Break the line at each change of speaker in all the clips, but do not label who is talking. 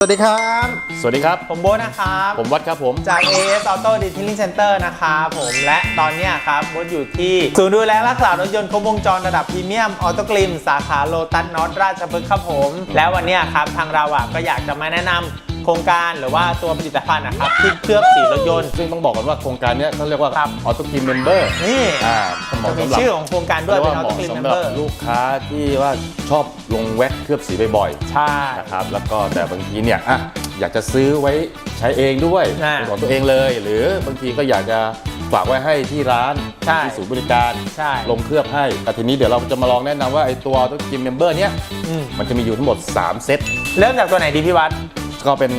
สวัสดีครับ
สวัสดีครับ
ผมโบ๊ทนะครับ
ผมวัดครับผม
จาก AS Auto Detailing Center นะครับผมและตอนเนี้ยครับโบ๊ทอยู่ที่ศูนย์ดูแลรักษารถยนต์ครบวงจรระดับพรีเมียมออโตกลิมสาขาโลตัสนอตราชพฤกษ์ครับผม แล้ววันเนี้ยครับทางเราอะก็อยากจะมาแนะนำ โครงการหรือว่าตัวผลิตภัณฑ์นะครับที่เคลือบสีรถยนต์
ซึ่งต้องบอกกันว่าโครงการเนี้ยเขาเรียกว่า
ครับ
ออโตทีมเมมเบอร์
นี่
อ่าเหมาะ
จะมี
สำหรับ
ชื่อของโครงการด้วยเป็นออ
เห
โต
มาะ
กลิมเมม
สำห
เบ
รับ
อร์
ลูกค้าที่ว่าชอบลงแว็กเคลือบสีบ่อย
ใช่
ๆนะครับแล้วก็แต่บางทีเนี่ยอะอยากจะซื้อไว้ใช้เองด้วย
อ่า
เป็นของตัวเองเลย หรือบางทีก็อยากจะฝากไว้ให้ที่ร้าน
ใช่
ที่ศูนย์บริการ
ใช่
ลงเคลือบให้แต่ทีนี้เดี๋ยวเราจะมาลองแนะนำว่าไอ้ตัวออโตทีมเมมเบอร์เนี้ย
อืม
มันจะมีอยู่ทั้งหมด 3 เซต
เริ่มจากตัวไหนดีพี่วัด
ก็เป็น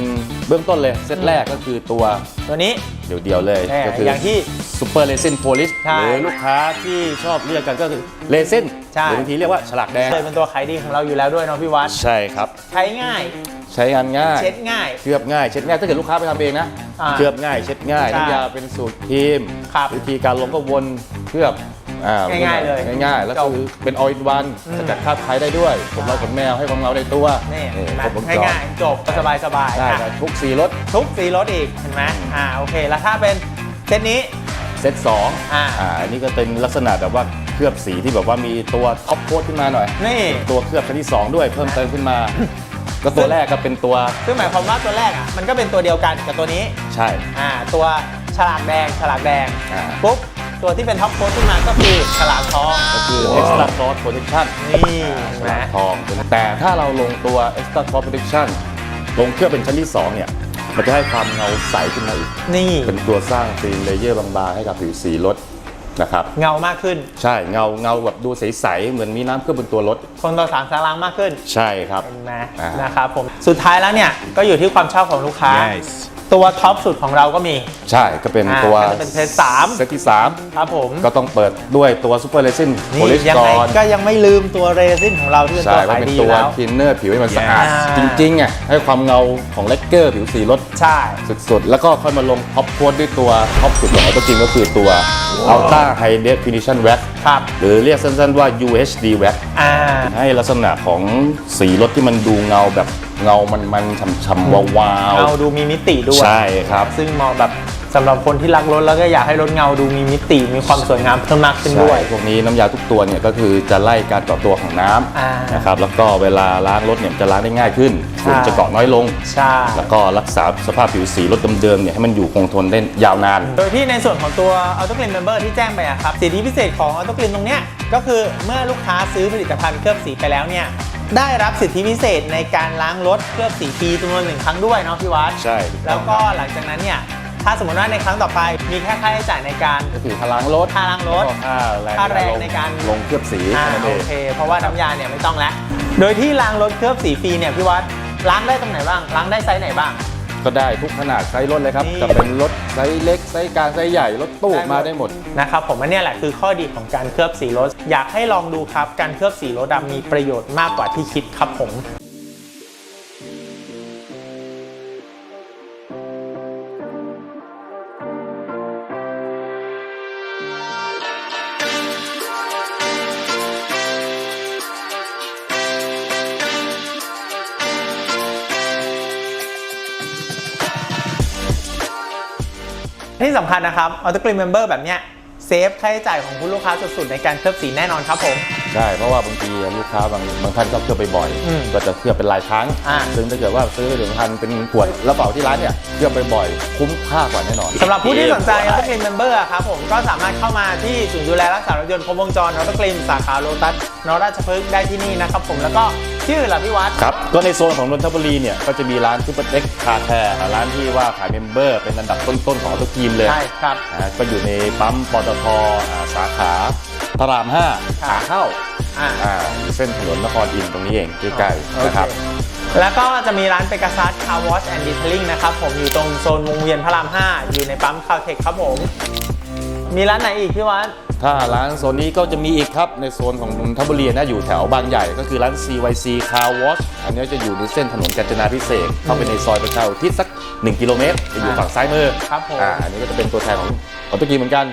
เบื้องต้นเลยเซตแรกก็คือตัว
ตัวนี้
เดี่ยวๆเลย
แน่
ก็คื
อย่างที่
ซูเปอร์เลซินโพลิส
ใช่
หรือลูกค้าที่ชอบเรียกกันก็คือเลซิน
ใช่
หรือบางทีเรียกว่าฉลากแดง
เลยเป็นตัวขายดีของเราอยู่แล้วด้วยเนาะพี่วัด
ใช่ครับ
ใช้ง่าย
ใช้งานง่าย
เช็ดง่าย
เคลือบง่ายเช็ดง่ายถ้าเกิดลูกค้าไปทำเองนะ
อ่า
เคลือบง่ายเช็ดง่าย
ใช่
น้ำยาเป็นสูตรครีม
ครับ
วิธีการลงก็วนเคลือบ อ่
ง่ายๆเลย
ง่ายๆ แล้ว
จบ
คือเป็นออยล์วัน
อืม
สกัดคราบไคร้ได้ด้วยขนเราขนแมวให้ของเราในตัว
นี่
นี่
เห็นไหม
ครบวงจร
ง่ายๆจบสบายสบายๆ
ได้
อะ
ครับทุกสีรถ
ทุกสีรถอีกเห็นไหมอ่าโอเค แล้วถ้าเป็นเซตนี้
เซตสอง
อ่า
อ่าอันนี้ก็เป็นลักษณะแบบว่าเคลือบสีที่แบบว่ามีตัวท็อปโค้ดขึ้นมาหน่อย
นี่
ตัวเคลือบชั้นที่2ด้วยเพิ่มเติมขึ้นมา ก็ตัวแรกก็เป็นตัว
ซึ่งหมายความว่าตัวแรกอะมันก็เป็นตัวเดียวกันกับตัวนี้
ใช่
อ่าตัวฉลากแดงฉลากแดง
อ่า
ปุ๊บ ตัวที่เป็นท็อปโค้ดขึ้นมาก็คือฉลากทอง
ก็คือ extra cross protection
นี่
ฉ
เห็นไหม
ลากทอง แต่ถ้าเราลงตัว extra cross protection ลงเคลือบเป็นชั้นที่2เนี่ย มันจะให้ความเงาใสขึ้นมาอีก
นี่
เป็นตัวสร้างซีนเลเยอร์บางๆ ให้กับผิวสีรถนะครับ
เงามากขึ้น
ใช่เงาเงาแบบดูใสๆเหมือนมีน้ำเคลือบบนตัวรถ
ทนต่อสารสารางมากขึ้น
ใช่ครับ
เห็นไหม
อ่าน
นะครับผม สุดท้ายแล้วเนี่ย ก็อยู่ที่ความชอบของลูกค้า ตัวท็อปสุดของเราก็มี
ใช่ก็เป็น
อ่า
ตัว
ก็จะเป็นเซตสาม
เซตที่
ครับผม
3ก็ต้องเปิดด้วยตัว super resin
นี่
polish
ยัง
ก่
ไง
อน
ก็ยังไม่ลืมตัวเรซินของเราที่เป็น
ใช่
ตัว
ว่า
ขาย
เป็น
ดี
ตัว
แล้ว
ทินเนอร์ผิวให้มันสะอาด
อ่า
จริงๆอะให้ความเงาของเลกเกอร์ผิวสีรถ
ใช่
สุดๆ แล้วก็ค่อยมาลงท็อปโค้ดด้วยตัวท็อปสุดของออโตจริงก็คือตัว Ultra High Definition Wax
ครับ
หรือเรียกสั้นๆว่า UHD Wax
อ่า
ให้ลักษณะของสีรถที่มันดูเงาแบบเงามันๆฉ่ำๆวาว
เอาดูมีมิติด้วย
ๆใช่ครับ
ซึ่งเหมาะแบบสำหรับคนที่รักรถแล้วก็อยากให้รถเงาดูมีมิติมีความสวยงามเพิ่มมากขึ้นด้วย
ใช่พวกนี้น้ำยาทุกตัวเนี่ยก็คือจะไล่การเกาะตัวของน้
อ่าำ
นะครับแล้วก็เวลาล้างรถเนี่ยจะล้างได้ง่ายขึ้นฝุ่น
ใช่
จะเกาะน้อยลง
ใช่
แล้วก็รักษาสภาพผิวสีรถเดิมๆเนี่ยให้มันอยู่คงทนได้ยาวนาน
โดยที่ในส่วนของตัว Auto Clean Member ที่แจ้งไปอะครับสิทธิพิเศษของ Auto Clean ตรงเนี้ยก็คือเมื่อลูกค้าซื้อผลิตภัณฑ์เคลือบสีไปแล้วเนี่ย ได้รับสิทธิพิเศษในการล้างรถเคลือบสีฟรีจำนวนหนึ่งครั้งด้วยเนาะพี่วัด
ใช่ถู
แล้ว
ต้อง
ก็
ครับ
หลังจากนั้นเนี่ยถ้าสมมติว่าในครั้งต่อไปมีแค่ค่าใช้จ่ายในการ
ก็คือค่าล้างรถ
ค่าล้างรถ
ก็ค่าแรง
ค่าแรงในการ
ลงเคลือบสี
อ่า
แค่นั้น
โอ
เอง
เค เพราะว่าน้ำยาเนี่ยไม่ต้องแล้วโดยที่ล้างรถเคลือบสีฟรีเนี่ยพี่วัดล้างได้ตรงไหนบ้างล้างได้ไซส์ไหนบ้าง
ก็ได้ทุกขนาดไซส์รถเลยครับ
นี่
จะเป็นรถไซส์เล็กไซส์กลางไซส์ใหญ่รถตู้
ได้หมด
มาได้หมด
นะครับผมอันเนี้ยแหละคือข้อดีของการเคลือบสีรถ อยากให้ลองดูครับ การเคลือบสีรถอะมีประโยชน์มากกว่าที่คิดครับผม ที่สำคัญนะครับ Auto Clean Member แบบเนี้ยเซฟค่าใช้จ่ายของคุณลูกค้าสุดๆในการเคลือบสีแน่นอนครับผม
ใช่เพราะว่าบางทีลูกค้าบางบางท่านก็เคลือบบ่อย
อืม
ๆก็จะเคลือบเป็นรายครั้ง
อ่า
ซึ่งถ้าเกิดว่าซื้อผลิตภัณฑ์เป็นขวดแล้วเปล่าที่ร้านเนี่ยเคลือบบ่อยๆคุ้มค่ากว่าแน่นอน
สำหรับผู้ที่สนใจ Auto Clean Member อะครับผมก็สามารถเข้ามาที่ศูนย์ดูแลรักษารถยนต์ครบวงจร Auto Clean สาขาโลตัสนราชพฤกษ์ได้ที่นี่นะครับผมแล้วก็ ชื่อล่ะพี่วัด
ครับ ก็ในโซนของนนทบุรีเนี่ยก็จะมีร้านซูเปอร์เอ็กคาแคร์ร้านที่ว่าขายเมมเบอร์ เป็นอันดับต้นๆของทุกทีมเลย
ใช่ครับ
อ่าก็อยู่ในปั๊มปตทอ่าสาขาพระราม5
ครั
ขา
บ
เข้า
อ่า
อ่าเส้นถนนนครอินทร์ตรงนี้เองใกล้ๆนะครับ
โอเคแล้วก็จะมีร้านเปก a ซัสคาร์วอชแอนด์ดีเทลลิ่งนะครับผมอยู่ตรงโซนวงเวียนพระราม 5 อยู่ในปั๊มคาเทคครับผม มีร้านไหนอีกพี่วัด
ถ้าร้านโซนนี้ก็จะมีอีกครับในโซนของนนทบุรีนะอยู่แถวบางใหญ่ ก็คือร้าน CYC Car Wash อันนี้จะอยู่ในเส้นถนนกาญจนาพิเศษกเข้าไปในซอยประชาอุทิศสัก 1 กิโลเมตรจะอยู่ฝั่งซ้ายมือ
ครับผม
อ่าอันนี้ก็จะเป็นตัวแทนของออโตกีเหมือนกัน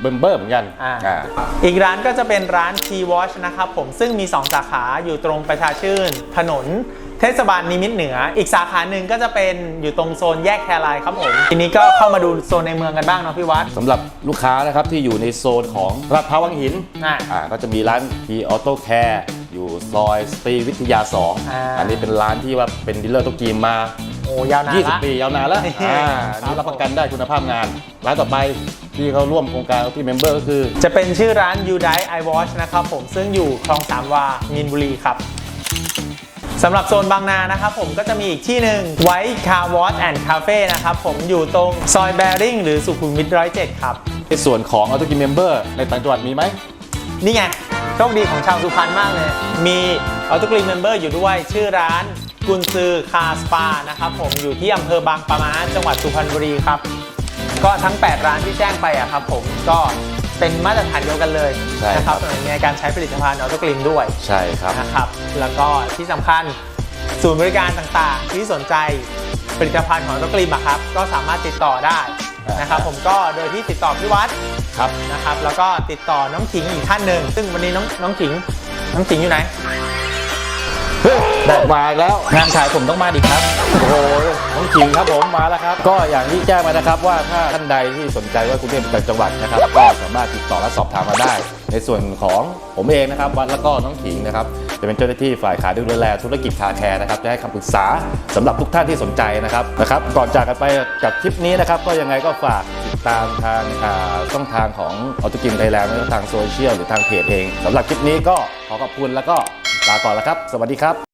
เบมเบอร์เหมือนกัน
อ่า
อ่า
อีกร้านก็จะเป็นร้าน T Watch นะครับผมซึ่งมี 2 สาขาอยู่ตรงประชาชื่น ถนน เทศบาลนิมิตรเหนือ อีกสาขาหนึ่งก็จะเป็นอยู่ตรงโซนแยกแครายครับผม ทีนี้ก็เข้ามาดูโซนในเมืองกันบ้างเนาะพี่วัด
สำหรับลูกค้านะครับที่อยู่ในโซนของลาดพร้าววังหิน
อ่า
อ่าก็จะมีร้านพีออโต้แคร์อยู่ซอยสตรีวิทยา 2
อ่า
อันนี้เป็นร้านที่ว่าเป็นดีลเลอร์ตุกกีมมา
โอ้ยาวนานละ
20 ปียาวนานแล้ว
นี่
อ่า
ครับ
นี่รับประกันได้คุณภาพงาน ร้านต่อไปที่เขาร่วมโครงการที่เมมเบอร์ก็คือ
จะเป็นชื่อร้าน u d i i Watch นะครับผมซึ่งอยู่คลองสามวามีนบุรีครับ สำหรับโซนบางนานะครับผมก็จะมีอีกที่หนึ่งไว้ Car Wash and Cafe นะครับผมอยู่ตรงซอยแบริ่งหรือสุขุมวิทร้อยเจ็ดครับ
ในส่วนของออโต้กีเมมเบอร์ในต่างจังหวัดมีไหม
นี่ไงโชคดีของชาวสุพรรณมากเลย มีออโตกรีเมมเบอร์อยู่ด้วยชื่อร้านกุนซือคาสปานะครับผมอยู่ที่อำเภอบางปะมาจังหวัดสุพรรณบุรีครับ ก็ทั้ง 8 ร้านที่แจ้งไปอะครับผมก็ เป็นมาตรฐานเดียวกันเลย
ใช่
นะค
ครั
รับบ ในการใช้ผลิตภัณฑ์ออโตกรีมด้วย
ใช่ครับ
นะครับ แล้วก็ที่สำคัญศูนย์บริการต่างๆ ที่สนใจผลิตภัณฑ์ของออโตกรีมอะครับ ก็สามารถติดต่อได้นะครับผมก็โดยที่ติดต่อพี่วัด
ครับ
นะครับ แล้วก็ติดต่อน้องขิงอีกท่านหนึ่ง ซึ่งวันนี้น้องน้องขิงน้องขิงอยู่ไหน
ได้มาอีกแล้ว
งานขายผมต้องมาดิครับ
โอ้โหน้องขิงครับผมมาแล้วครับ ก็อย่างที่แจ้งมานะครับว่าถ้าท่านใดที่สนใจว่ากรุงเทพเป็นจังหวัดนะครับ ก็สามารถติดต่อและสอบถามมาได้ ในส่วนของผมเองนะครับวัดแล้วก็น้องขิงนะครับจะเป็นเจ้าหน้าที่ฝ่ายขายดูแลธุรกิจคาแคร์นะครับจะให้คำปรึกษาสำหรับทุกท่านที่สนใจนะครับนะครับ ก่อนจากกันไปกับคลิปนี้นะครับ ก็ยังไงก็ฝากติดตามทางช่องทางของออตุกินไทยแลนด์ทางโซเชียลหรือทางเพจเองสำหรับคลิปนี้ก็ขอขอบคุณแล้วก็ลาก่อนแล้วครับ สวัสดีครับ